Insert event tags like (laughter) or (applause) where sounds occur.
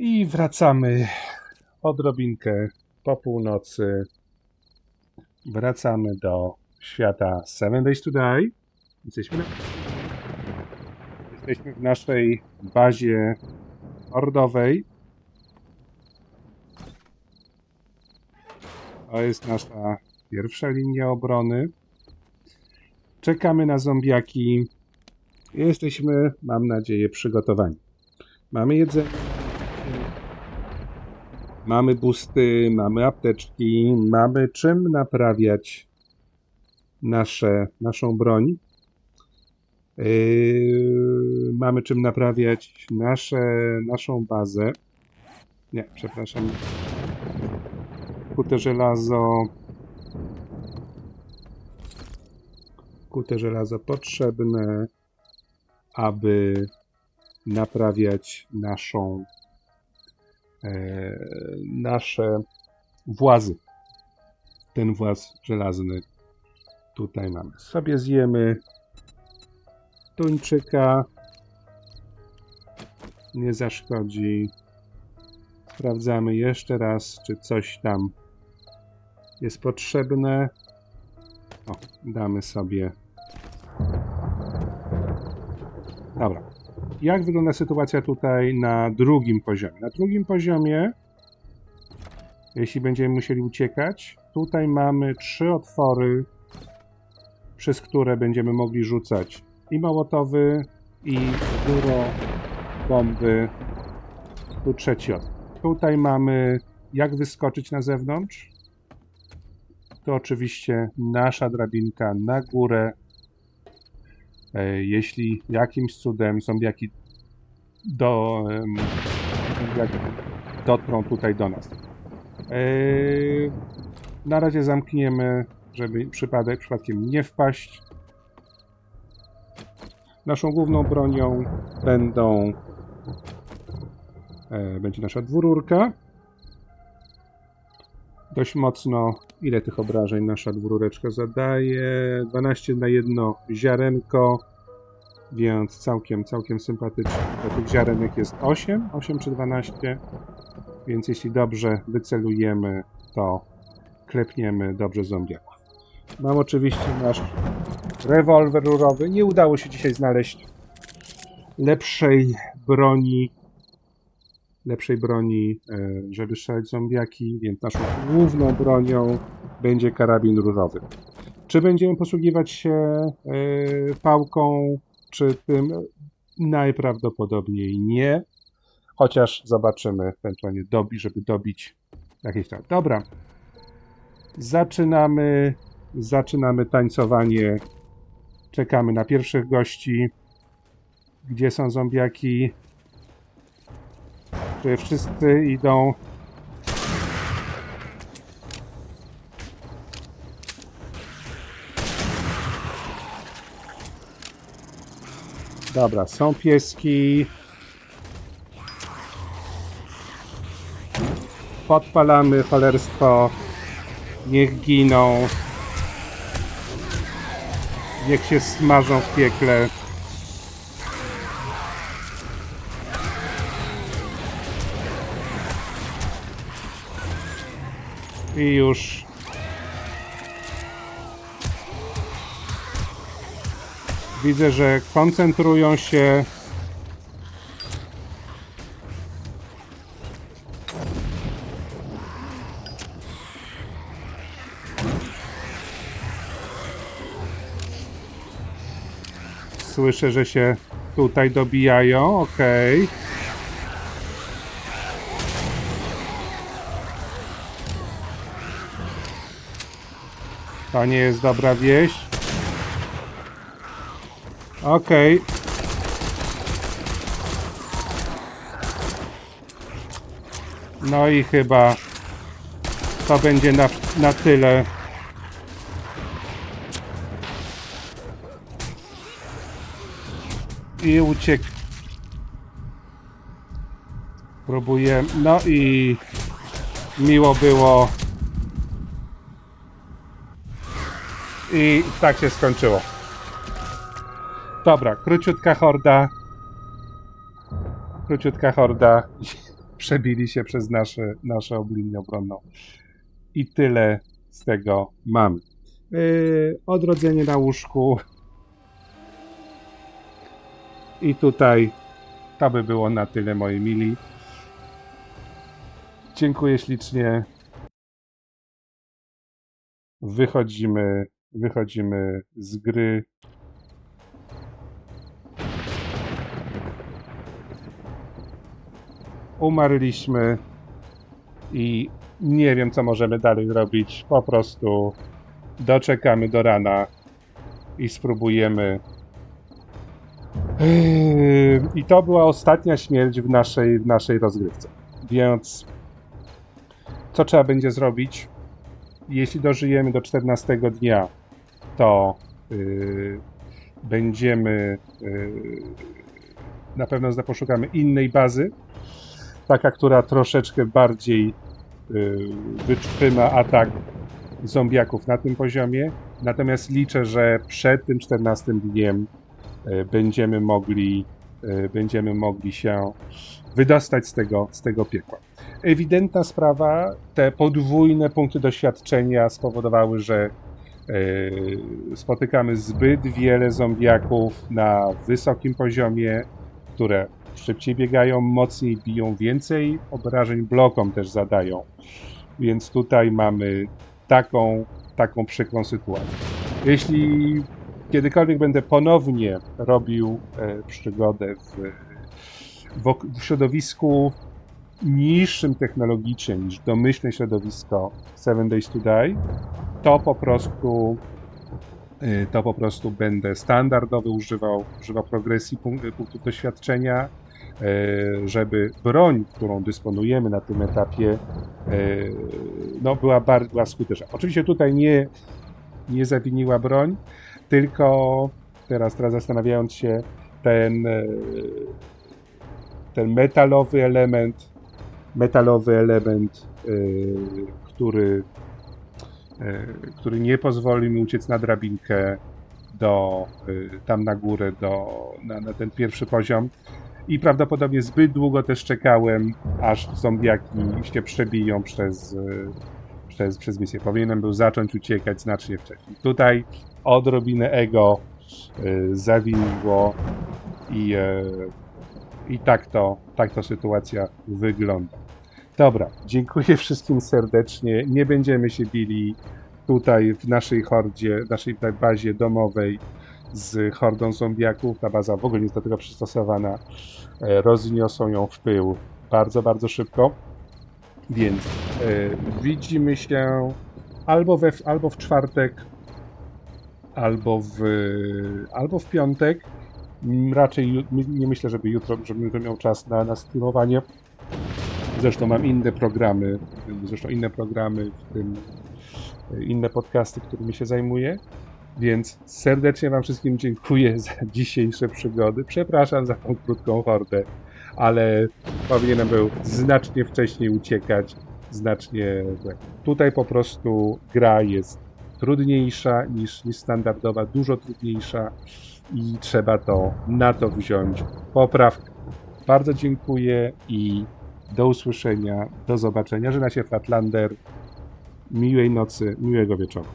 I wracamy odrobinkę po północy. Wracamy do świata Seven Days to Die. Jesteśmy, na... Jesteśmy w naszej bazie hordowej. To jest nasza pierwsza linia obrony. Czekamy na zombiaki. Jesteśmy, mam nadzieję, przygotowani. Mamy jedzenie. Mamy busty, mamy apteczki, mamy czym naprawiać nasze, naszą broń. Yy, mamy czym naprawiać nasze, naszą bazę. Nie, przepraszam. Kute żelazo. Kute żelazo potrzebne, aby naprawiać naszą nasze włazy. Ten właz żelazny tutaj mamy. Sobie zjemy tuńczyka. Nie zaszkodzi. Sprawdzamy jeszcze raz, czy coś tam jest potrzebne. O, damy sobie. Dobra. Jak wygląda sytuacja tutaj na drugim poziomie? Na drugim poziomie, jeśli będziemy musieli uciekać, tutaj mamy trzy otwory, przez które będziemy mogli rzucać i mołotowy, i duro, bomby. Tu trzeci otwór. Tutaj mamy jak wyskoczyć na zewnątrz. To oczywiście nasza drabinka na górę. E, Jeśli jakimś cudem zombiaki do, zombiaki dotrą tutaj do nas. E, Na razie zamkniemy, żeby przypadek przypadkiem nie wpaść. Naszą główną bronią będą e, będzie nasza dwururka. Dość mocno, ile tych obrażeń nasza dwurureczka zadaje? 12 na jedno ziarenko, więc całkiem, całkiem sympatycznie. Do tych ziarenek jest 8, 8 czy 12, więc jeśli dobrze wycelujemy, to klepniemy dobrze zombiaków. Mam oczywiście nasz rewolwer rurowy. Nie udało się dzisiaj znaleźć lepszej broni, lepszej broni, e, żeby strzelać zombiaki, więc naszą główną bronią będzie karabin rurowy. Czy będziemy posługiwać się e, pałką, czy tym? Najprawdopodobniej nie. Chociaż zobaczymy ewentualnie, dobi, żeby dobić jakieś tam. Dobra. Zaczynamy. Zaczynamy tańcowanie. Czekamy na pierwszych gości. Gdzie są zombiaki? Wszyscy idą? Dobra, są pieski. Podpalamy cholerstwo. Niech giną. Niech się smażą w piekle. I już. Widzę, że koncentrują się. Słyszę, że się tutaj dobijają. Okej. To nie jest dobra wieść. Okej. No i chyba to będzie na, na tyle. I uciekł. Próbuję. No i miło było. I tak się skończyło. Dobra, króciutka horda. Króciutka horda. (laughs) przebili się przez nasze, nasze linię obronną. I tyle z tego mamy. Yy, odrodzenie na łóżku. I tutaj to by było na tyle, moi mili. Dziękuję ślicznie. Wychodzimy, wychodzimy z gry. Umarliśmy i nie wiem, co możemy dalej robić. Po prostu doczekamy do rana i spróbujemy. Yy, I to była ostatnia śmierć w naszej, w naszej rozgrywce. Więc co trzeba będzie zrobić? Jeśli dożyjemy do 14 dnia, to yy, będziemy yy, na pewno poszukamy innej bazy, taka, która troszeczkę bardziej yy, wytrzyma atak zombiaków na tym poziomie. Natomiast liczę, że przed tym 14 dniem będziemy mogli, będziemy mogli się wydostać z tego, z tego piekła. Ewidentna sprawa, te podwójne punkty doświadczenia spowodowały, że spotykamy zbyt wiele zombiaków na wysokim poziomie, które szybciej biegają, mocniej biją, więcej obrażeń blokom też zadają. Więc tutaj mamy taką, taką przykrą sytuację. Jeśli kiedykolwiek będę ponownie robił e, przygodę w, w, w środowisku niższym technologicznie niż domyślne środowisko Seven Days to Die, to po prostu y, to po prostu będę standardowo używał, używał progresji punk- punktów doświadczenia, y, żeby broń, którą dysponujemy na tym etapie, y, no, była bardzo skuteczna. Oczywiście tutaj nie, nie zawiniła broń, tylko teraz, teraz zastanawiając się, ten, y, ten metalowy element, metalowy element, y, który, y, który nie pozwoli mi uciec na drabinkę do, y, tam na górę, do, na, na ten pierwszy poziom. I prawdopodobnie zbyt długo też czekałem, aż zombiaki się przebiją przez, przez, przez misję. Powinienem był zacząć uciekać znacznie wcześniej. Tutaj odrobinę ego y, zawiniło i, i tak to, tak to sytuacja wygląda. Dobra, dziękuję (laughs) wszystkim serdecznie. Nie będziemy się bili tutaj w naszej hordzie, naszej bazie domowej z hordą zombiaków. Ta baza w ogóle nie jest do tego przystosowana. E, Rozniosą ją w pył bardzo, bardzo szybko. Więc e, widzimy się albo, we, albo w czwartek, albo w, albo w piątek. Raczej nie myślę, żeby jutro, żebym miał czas na, na streamowanie. Zresztą mam inne programy, zresztą inne programy, w tym e, inne podcasty, którymi się zajmuję. Więc serdecznie Wam wszystkim dziękuję za (laughs) dzisiejsze przygody. Przepraszam za tą krótką hordę, ale powinienem był znacznie wcześniej uciekać. Znacznie. Tutaj po prostu gra jest trudniejsza niż, niż standardowa, dużo trudniejsza i trzeba to na to wziąć poprawkę. Bardzo dziękuję i do usłyszenia, do zobaczenia. Żena się Flatlander. Miłej nocy, miłego wieczoru.